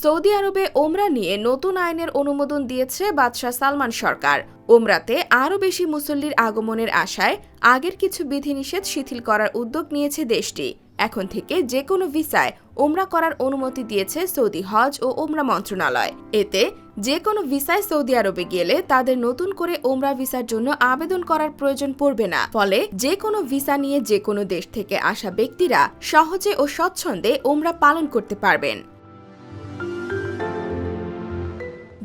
Saudi আরবে ওমরা নিয়ে নতুন আইনের অনুমোদন দিয়েছে বাদশাহ সালমান সরকার। ওমরাতে আরও বেশি মুসল্লির আগমনের আশায় আগের কিছু বিধিনিষেধ শিথিল করার উদ্যোগ নিয়েছে দেশটি। এখন থেকে যে কোনো ভিসায় ওমরা করার অনুমতি দিয়েছে সৌদি হজ ও ওমরা মন্ত্রণালয়। এতে যে কোনো ভিসায় সৌদি আরবে গেলে তাদের নতুন করে ওমরা ভিসার জন্য আবেদন করার প্রয়োজন পড়বে না। ফলে যে কোনো ভিসা নিয়ে যে কোনো দেশ থেকে আসা ব্যক্তিরা সহজে ও স্বচ্ছন্দে ওমরা পালন করতে পারবেন।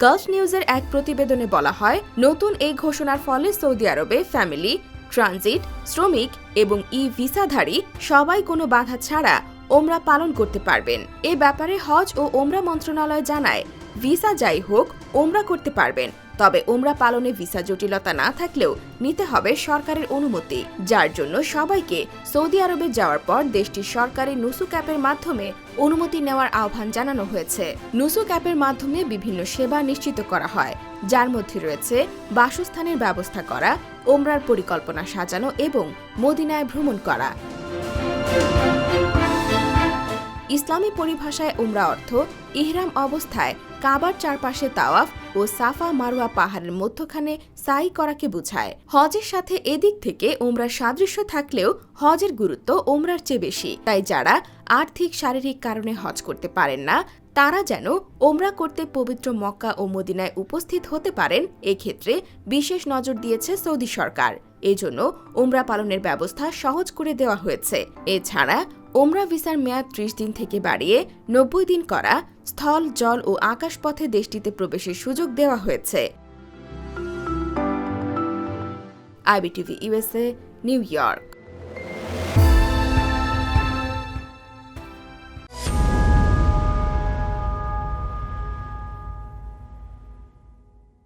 গালফ নিউজের এক প্রতিবেদনে বলা হয়, নতুন এই ঘোষণার ফলে সৌদি আরবে ফ্যামিলি, ট্রানজিট, শ্রমিক এবং ই ভিসাধারী সবাই কোনো বাধা ছাড়া ওমরা পালন করতে পারবেন। এ ব্যাপারে হজ ও ওমরা মন্ত্রণালয় জানায়, ভিসা যাই হোক, ওমরা করতে পারবেন। তবে ওমরা পালনে ভিসা জটিলতা না থাকলেও নিতে হবে সরকারের অনুমতি, যার জন্য সবাইকে সৌদি আরবে যাওয়ার পর দেশটির সরকারি নুসুক অ্যাপের মাধ্যমে অনুমতি নেওয়ার আহ্বান জানানো হয়েছে। নুসুক অ্যাপের মাধ্যমে বিভিন্ন সেবা নিশ্চিত করা হয়, যার মধ্যে রয়েছে বাসস্থানের ব্যবস্থা করা ওমরার পরিকল্পনা সাজানো এবং মদিনায় ভ্রমণ করা। ইসলামী পরিভাষায় উমরা অর্থ, ইহরাম অবস্থায় কাবার চারপাশে তাওয়াফ ও সাফা মারুয়া পাহাড়ের মধ্যখানে সাই করাকে বোঝায়। হজের সাথে এদিক থেকে উমরার সাদৃশ্য থাকলেও হজের গুরুত্ব ওমরার চেয়ে বেশি। তাই যারা আর্থিক, শারীরিক কারণে হজ করতে পারেন না, তারা যেন ওমরা করতে পবিত্র মক্কা ও মদিনায় উপস্থিত হতে পারেন, এক্ষেত্রে বিশেষ নজর দিয়েছে সৌদি সরকার। এজন্য ওমরা পালনের ব্যবস্থা সহজ করে দেওয়া হয়েছে। এছাড়া ওমরা ভিসার মেয়াদ ত্রিশ দিন থেকে বাড়িয়ে নব্বই দিন করা স্থল, জল ও আকাশপথে দেশটিতে প্রবেশের সুযোগ দেওয়া হয়েছে। IBTV USA New York.